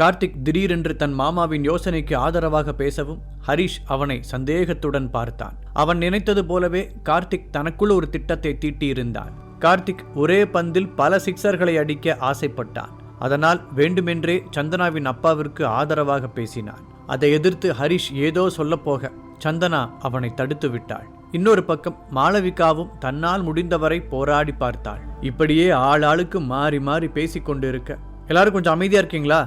கார்த்திக் திடீரென்று தன் மாமாவின் யோசனைக்கு ஆதரவாக பேசவும் ஹரிஷ் அவனை சந்தேகத்துடன் பார்த்தான். அவன் நினைத்தது போலவே கார்த்திக் தனக்குள் ஒரு திட்டத்தை தீட்டியிருந்தான். கார்த்திக் ஒரே பந்தில் பல சிக்சர்களை அடிக்க ஆசைப்பட்டான். அதனால் வேண்டுமென்றே சந்தனாவின் அப்பாவிற்கு ஆதரவாக பேசினான். அதை எதிர்த்து ஹரிஷ் ஏதோ சொல்லப்போக சந்தனா அவனை தடுத்து விட்டாள். இன்னொரு பக்கம் மாளவிகாவும் தன்னால் முடிந்தவரை போராடி பார்த்தாள். இப்படியே ஆளாளுக்கு மாறி மாறி பேசிக்கொண்டிருக்க. எல்லாரும் கொஞ்சம் அமைதியா இருக்கீங்களா?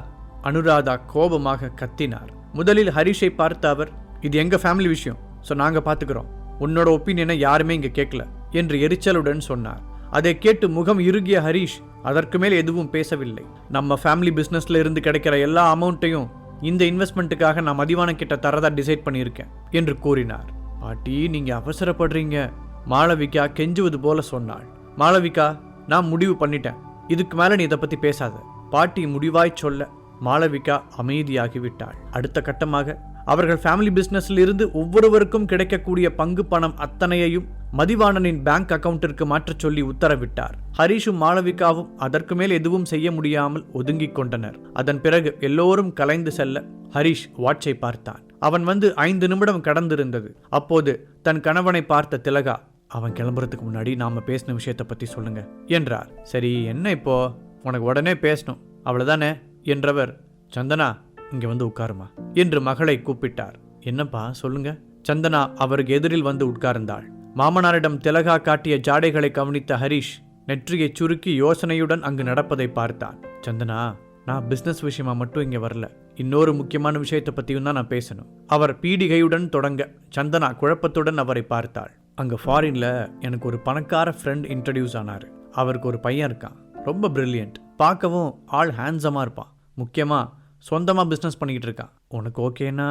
அனுராதா கோபமாக கத்தினார். முதலில் ஹரிஷை பார்த்த அவர் இது எங்க ஃபேமிலி விஷயம்? ஸோ நாங்கள் பார்த்துக்கிறோம் உன்னோட ஒப்பீனியனை யாருமே இங்கே கேட்கல என்று எரிச்சலுடன் சொன்னார். அதை கேட்டு முகம் இறுகிய ஹரிஷ் அதற்கு மேல் எதுவும் பேசவில்லை. நம்ம ஃபேமிலி பிஸ்னஸ்ல இருந்து கிடைக்கிற எல்லா அமௌண்ட்டையும் இந்த இன்வெஸ்ட்மெண்ட்டுக்காக நான் மதிவான கிட்ட தரதா டிசைட் பண்ணியிருக்கேன் என்று கூறினார். பாட்டி நீங்க அவசரப்படுறீங்க. மாளவிகா கெஞ்சுவது போல சொன்னாள். மாளவிகா நான் முடிவு பண்ணிட்டேன். இதுக்கு மேல நீ இதை பத்தி பேசாத. பாட்டி முடிவாய் சொல்ல மாளவிகா அமைதியாகிவிட்டாள். அடுத்த கட்டமாக அவர்கள் ஃபேமிலி பிஸ்னஸில் இருந்து ஒவ்வொருவருக்கும் கிடைக்கக்கூடிய பங்கு பணம் அத்தனையையும் மதிவாணனின் பேங்க் அக்கவுண்டிற்கு மாற்றச் சொல்லி உத்தரவிட்டார். ஹரிஷும் மாளவிகாவும் அதற்கு மேல் எதுவும் செய்ய முடியாமல் ஒதுங்கிக் கொண்டனர். அதன் பிறகு எல்லோரும் கலைந்து செல்ல ஹரிஷ் வாட்சை பார்த்தான். அவன் வந்து ஐந்து நிமிடம் கடந்திருந்தது. அப்போது தன் கணவனை பார்த்த திலகா அவன் கிளம்புறதுக்கு முன்னாடி நாம பேசின விஷயத்தை பத்தி சொல்லுங்க என்றார். சரி என்ன இப்போ? உனக்கு உடனே பேசணும். அவ்வளவுதானே? என்றவர் சந்தனா இங்கே வந்து உட்காருமா? என்று மகளை கூப்பிட்டார். என்னப்பா சொல்லுங்க. சந்தனா அவருக்கு எதிரில் வந்து உட்கார்ந்தாள். மாமனாரிடம் திலகா காட்டிய ஜாடைகளை கவனித்த ஹரிஷ் நெற்றியை சுருக்கி யோசனையுடன் அங்கு நடப்பதை பார்த்தான். சந்தனா நான் பிஸ்னஸ் விஷயமா மட்டும் இங்கே வரல. இன்னொரு முக்கியமான விஷயத்தை பற்றியும் தான் நான் பேசணும். அவர் பீடிகையுடன் தொடங்க சந்தனா குழப்பத்துடன் அவரை பார்த்தாள். அங்கே ஃபாரின்ல எனக்கு ஒரு பணக்கார ஃப்ரெண்ட் இன்ட்ரடியூஸ் ஆனார். அவருக்கு ஒரு பையன் இருக்கான். ரொம்ப பிரில்லியன்ட் பார்க்கவும் ஆள் ஹேண்ட்ஸமாக இருப்பான். முக்கியமாக சொந்தமாக பிஸ்னஸ் பண்ணிக்கிட்டு இருக்கான் உனக்கு ஓகேனா?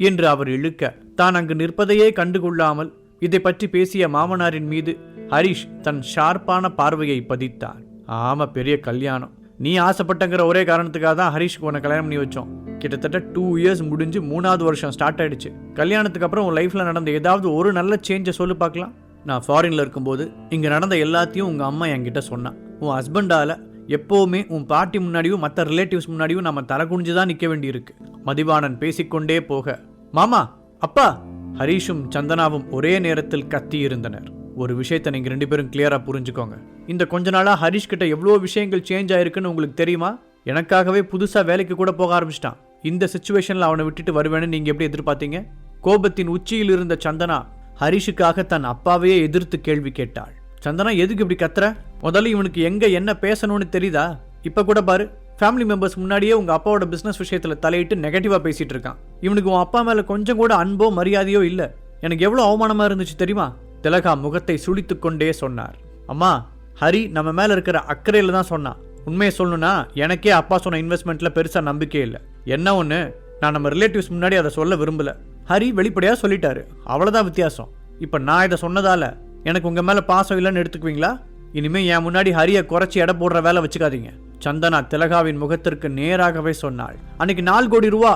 என்று அவர் இழுக்க. தான் அங்கு நிற்பதையே கண்டுகொள்ளாமல் இதை பற்றி பேசிய மாமனாரின் மீது ஹரிஷ் தன் ஷார்ப்பான பார்வையை பதித்தான் ஆமாம் பெரிய கல்யாணம். நீ ஆசைப்பட்டங்கிற ஒரே காரணத்துக்காக தான் ஹரிஷ்க்கு உன்னை கல்யாணம் பண்ணி வச்சோம். கிட்டத்தட்ட டூ இயர்ஸ் முடிஞ்சு மூணாவது வருஷம் ஸ்டார்ட் ஆயிடுச்சு. கல்யாணத்துக்கு அப்புறம் உன் லைஃப்ல நடந்த ஏதாவது ஒரு நல்ல சேஞ்சை சொல்லு பார்க்கலாம். நான் ஃபாரின்ல இருக்கும்போது இங்கே நடந்த எல்லாத்தையும் உங்க அம்மா என்கிட்ட சொன்னான் உன் ஹஸ்பண்டால எப்போவுமே உன் பாட்டி முன்னாடியும் மற்ற ரிலேட்டிவ்ஸ் முன்னாடியும் நம்ம தலை குனிஞ்சு தான் நிற்க வேண்டியிருக்கு. மதிவாணன் பேசிக்கொண்டே போக மாமா அப்பா! ஹரிஷும் சந்தனாவும் ஒரே நேரத்தில் கத்தி இருந்தனர். ஒரு விஷயத்தை நீங்கள் ரெண்டு பேரும் கிளியராக புரிஞ்சுக்கோங்க. இந்த கொஞ்ச நாளாக ஹரீஷ் கிட்ட எவ்வளோ விஷயங்கள் சேஞ்ச் ஆயிருக்குன்னு உங்களுக்கு தெரியுமா? எனக்காகவே புதுசாக வேலைக்கு கூட போக ஆரம்பிச்சிட்டான். இந்த சுச்சுவேஷனில் அவனை விட்டுட்டு வருவேன்னு நீங்கள் எப்படி எதிர்பார்த்தீங்க? கோபத்தின் உச்சியில் இருந்த சந்தனா ஹரிஷுக்காக தன் அப்பாவையே எதிர்த்து கேள்வி கேட்டாள். சந்தனா எதுக்கு இப்படி கத்துற? முதல்ல இவனுக்கு எங்க என்ன பேசணும்னு தெரியுதா? இப்ப கூட பாரு ஃபேமிலி மெம்பர்ஸ் முன்னாடியே உங்க அப்பாவோட பிசினஸ் விஷயத்துல தலையிட்டு நெகட்டிவா பேசிட்டு இருக்கான். இவனுக்கு உன் அப்பா மேல கொஞ்சம் கூட அன்போ மரியாதையோ இல்ல. எனக்கு எவ்வளவு அவமானமா இருந்துச்சு தெரியுமா? திலகா முகத்தை சுழித்து கொண்டே சொன்னார். அம்மா ஹரி நம்ம மேல இருக்கிற அக்கறையில தான் சொன்னான். உண்மையை சொல்லணும்னா எனக்கே அப்பா சொன்ன இன்வெஸ்ட்மெண்ட்ல பெருசா நம்பிக்கை இல்லை. என்ன ஒன்று நான் நம்ம ரிலேட்டிவ்ஸ் முன்னாடி அதை சொல்ல விரும்பல. ஹரி வெளிப்படையாக சொல்லிட்டாரு. அவ்வளோதான் வித்தியாசம். இப்போ நான் இதை சொன்னதால எனக்கு உங்கள் மேலே பாசம் இல்லைன்னு எடுத்துக்குவீங்களா? இனிமேல் என் முன்னாடி ஹரியை குறைச்சி எடை போடுற வேலை வச்சுக்காதீங்க. சந்தனா திலகாவின் முகத்திற்கு நேராகவே சொன்னாள். அன்னைக்கு நாலு கோடி ரூபா.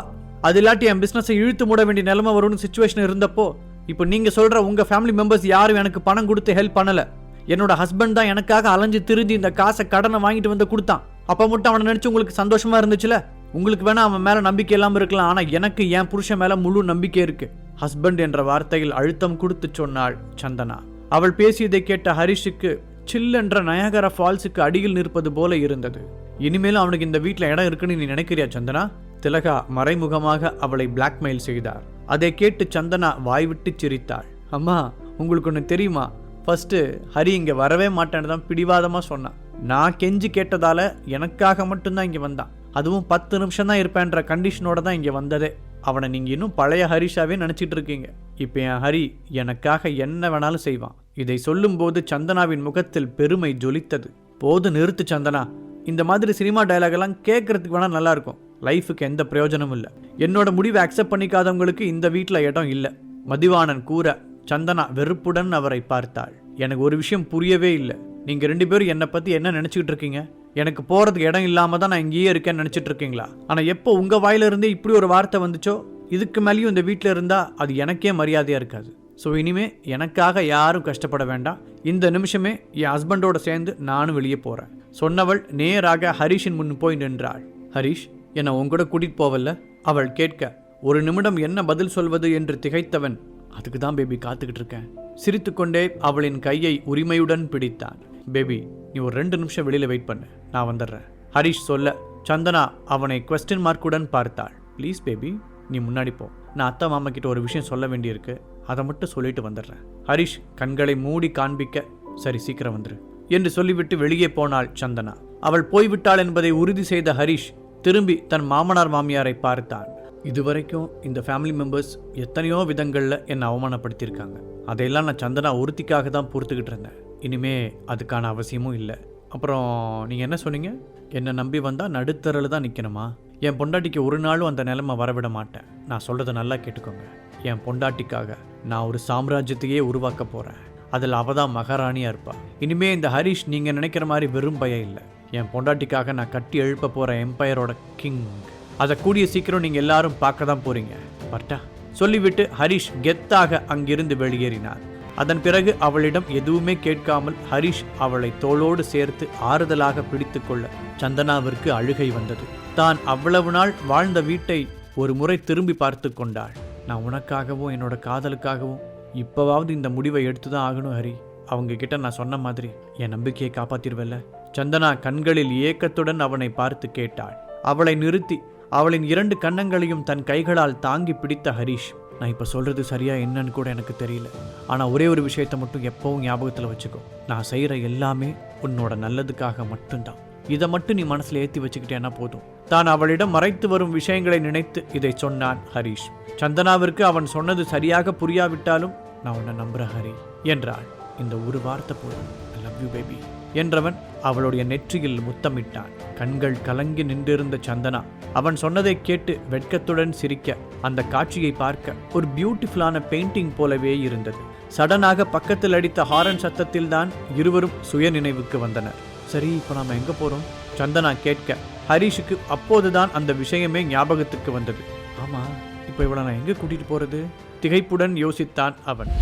அது இல்லாட்டி என் பிஸ்னஸை இழுத்து மூட வேண்டிய நிலைமை வரும்னு சுச்சுவேஷன் இருந்தப்போ இப்போ நீங்கள் சொல்கிற உங்கள் ஃபேமிலி மெம்பர்ஸ் யாரும் எனக்கு பணம் கொடுத்து ஹெல்ப் பண்ணல. என்னோட ஹஸ்பண்ட் தான் எனக்காக அலைஞ்சு திரிஞ்சு இந்த காசை கடனை வாங்கிட்டு வந்து கொடுத்தான். அப்போ மட்டும் அவனை நினச்சி உங்களுக்கு சந்தோஷமாக இருந்துச்சுல? உங்களுக்கு வேணா அவன் மேலே நம்பிக்கை இல்லாமல் இருக்கலாம். ஆனால் எனக்கு என் புருஷன் மேலே முழு நம்பிக்கை இருக்குது ஹஸ்பண்ட் என்ற வார்த்தையில் அழுத்தம் கொடுத்து சொன்னாள் சந்தனா. அவள் பேசியதை கேட்ட ஹரிஷுக்கு சில்லென்ற நயகர ஃபால்ஸுக்கு அடியில் நிற்பது போல இருந்தது. இனிமேலும் அவனுக்கு இந்த வீட்டில் இடம் இருக்குன்னு நீ நினைக்கிறியா சந்தனா? திலகா மறைமுகமாக அவளை பிளாக்மெயில் செய்தார். அதை கேட்டு சந்தனா வாய்விட்டு சிரித்தாள். அம்மா உங்களுக்கு ஒன்று தெரியுமா? ஃபர்ஸ்ட் ஹரி இங்கே வரவே மாட்டேன்னு தான் பிடிவாதமாக சொன்னான். நான் கெஞ்சி கேட்டதால எனக்காக மட்டும்தான் இங்கே வந்தான். அதுவும் பத்து நிமிஷம் தான் இருப்பேன்ற கண்டிஷனோட தான் இங்கே வந்ததே. அவனை நீங்கள் இன்னும் பழைய ஹரிஷாவே நினச்சிட்டு இருக்கீங்க. இப்போ என் ஹரி எனக்காக என்ன வேணாலும் செய்வான். இதை சொல்லும்போது சந்தனாவின் முகத்தில் பெருமை ஜொலித்தது. போது நிறுத்து சந்தனா இந்த மாதிரி சினிமா டயலாக் எல்லாம் கேட்கறதுக்கு வேணால் நல்லாயிருக்கும் லைஃபுக்கு எந்த பிரயோஜனமும் இல்லை. என்னோட முடிவை அக்செப்ட் பண்ணிக்காதவங்களுக்கு இந்த வீட்டில் இடம் இல்லை. மதிவாணன் கூற சந்தனா வெறுப்புடன் அவரை பார்த்தாள். எனக்கு ஒரு விஷயம் புரியவே இல்லை. நீங்கள் ரெண்டு பேரும் என்னை பற்றி என்ன நினச்சிக்கிட்டு இருக்கீங்க? எனக்கு போகிறதுக்கு இடம் இல்லாமல் தான் நான் இங்கேயே இருக்கேன்னு நினச்சிட்டு இருக்கீங்களா? ஆனால் எப்போ உங்கள் வாயிலிருந்தே இப்படி ஒரு வார்த்தை வந்துச்சோ? இதுக்கு மேலேயும் இந்த வீட்டில் இருந்தால் அது எனக்கே மரியாதையாக இருக்காது. ஸோ இனிமே எனக்காக யாரும் கஷ்டப்பட வேண்டாம். இந்த நிமிஷமே என் ஹஸ்பண்டோடு சேர்ந்து நானும் வெளியே போகிறேன் சொன்னவள் நேராக ஹரிஷின் முன் போய் நின்றாள். ஹரிஷ் என்னை உங்கூட கூட்டிகிட்டு போவல்ல? அவள் கேட்க ஒரு நிமிடம் என்ன பதில் சொல்வது? என்று திகைத்தவன் அதுக்கு தான் பேபி காத்துக்கிட்டு இருக்கேன். சிரித்துக்கொண்டே அவளின் கையை உரிமையுடன் பிடித்தான். பேபி நீ ஒரு ரெண்டு நிமிஷம் வெளியில் வெயிட் பண்ணு. நான் வந்துடுறேன். ஹரிஷ் சொல்ல சந்தனா அவனை கொஸ்டின் மார்க்குடன் பார்த்தாள். ப்ளீஸ் பேபி நீ முன்னாடி போ. நான் அத்தை மாமா கிட்ட ஒரு விஷயம் சொல்ல வேண்டியிருக்கு. அதை மட்டும் சொல்லிட்டு வந்துடுறேன். ஹரிஷ் கண்களை மூடி காண்பிக்க. சரி சீக்கிரம் வந்துரு. என்று சொல்லிவிட்டு வெளியே போனாள் சந்தனா. அவள் போய்விட்டாள் என்பதை உறுதி செய்த ஹரிஷ் திரும்பி தன் மாமனார் மாமியாரை பார்த்தான். இதுவரைக்கும் இந்த ஃபேமிலி மெம்பர்ஸ் எத்தனையோ விதங்களில் என்னை அவமானப்படுத்தியிருக்காங்க. அதையெல்லாம் நான் சந்தனா ஒருத்திக்காக தான் பொறுத்துக்கிட்டு இருந்தேன். இனிமே அதுக்கான அவசியமும் இல்லை. அப்புறம் நீங்கள் என்ன சொன்னீங்க? என்னை நம்பி வந்தால் நடுத்தரில் தான் நிற்கணுமா என் பொண்டாட்டிக்கு ஒரு நாளும் அந்த நிலைமை வரவிட மாட்டேன். நான் சொல்கிறத நல்லா கேட்டுக்கோங்க. என் பொண்டாட்டிக்காக நான் ஒரு சாம்ராஜ்யத்தையே உருவாக்க போகிறேன் அதில் அவ தான் மகாராணியாக இருப்பாள் இனிமே இந்த ஹரிஷ் நீங்கள் நினைக்கிற மாதிரி வெறும் பயம் இல்லை. என் பொண்டாட்டிக்காக நான் கட்டி எழுப்ப போகிற எம்பையரோட கிங். அதை கூடிய சீக்கிரம் நீங்கள் எல்லாரும் பார்க்க தான் போகிறீங்க பட்டா சொல்லிவிட்டு ஹரிஷ் கெத்தாக அங்கிருந்து வெளியேறினார். அதன் பிறகு அவளிடம் எதுவுமே கேட்காமல் ஹரிஷ் அவளை தோளோடு சேர்த்து ஆறுதலாக பிடித்துக்கொள்ள சந்தனாவிற்கு அழுகை வந்தது. தான் அவ்வளவு நாள் வாழ்ந்த வீட்டை ஒரு முறை திரும்பி பார்த்து கொண்டாள். நான் உனக்காகவும் என்னோட காதலுக்காகவும் இப்போவாவது இந்த முடிவை எடுத்து தான் ஆகணும் ஹரி. அவங்க கிட்ட நான் சொன்ன மாதிரி என் நம்பிக்கையை காப்பாத்திருவல்ல. சந்தனா கண்களில் ஏக்கத்துடன் அவனை பார்த்து கேட்டாள். அவளை நிறுத்தி அவளின் இரண்டு கன்னங்களையும் தன் கைகளால் தாங்கி பிடித்த ஹரிஷ் நான் இப்போ சொல்றது சரியா என்னன்னு கூட எனக்கு தெரியல. ஆனால் ஒரே ஒரு விஷயத்தை மட்டும் எப்போவும் ஞாபகத்தில் வச்சுக்கோ. நான் செய்கிற எல்லாமே உன்னோட நல்லதுக்காக மட்டும்தான். இதை மட்டும் நீ மனசில் ஏற்றி வச்சுக்கிட்டேன்னா போதும். தான் அவளிடம் மறைத்து வரும் விஷயங்களை நினைத்து இதை சொன்னான் ஹரிஷ். சந்தனாவிற்கு அவன் சொன்னது சரியாக புரியாவிட்டாலும் நான் உன்னை நம்புகிறேன் ஹரி என்றாள். இந்த ஒரு வார்த்தை போதும். ஐ லவ் யூ பேபி என்றவன் அவளுடைய நெற்றியில் முத்தமிட்டான். கண்கள் கலங்கி நின்றிருந்த சந்தனா அவன் சொன்னதை கேட்டு வெட்கத்துடன் சிரிக்க அந்த காட்சியை பார்க்க ஒரு பியூட்டிஃபுல்லான பெயிண்டிங் போலவே இருந்தது. சடனாக பக்கத்தில் அடித்த ஹாரன் சத்தத்தில்தான் இருவரும் சுய நினைவுக்கு வந்தனர். சரி இப்போ நாம் எங்க போறோம்? சந்தனா கேட்க ஹரிஷுக்கு அப்போதுதான் அந்த விஷயமே ஞாபகத்துக்கு வந்தது. ஆமா இப்போ இவளை நான் எங்க கூட்டிட்டு போறது? திகைப்புடன் யோசித்தான் அவன்.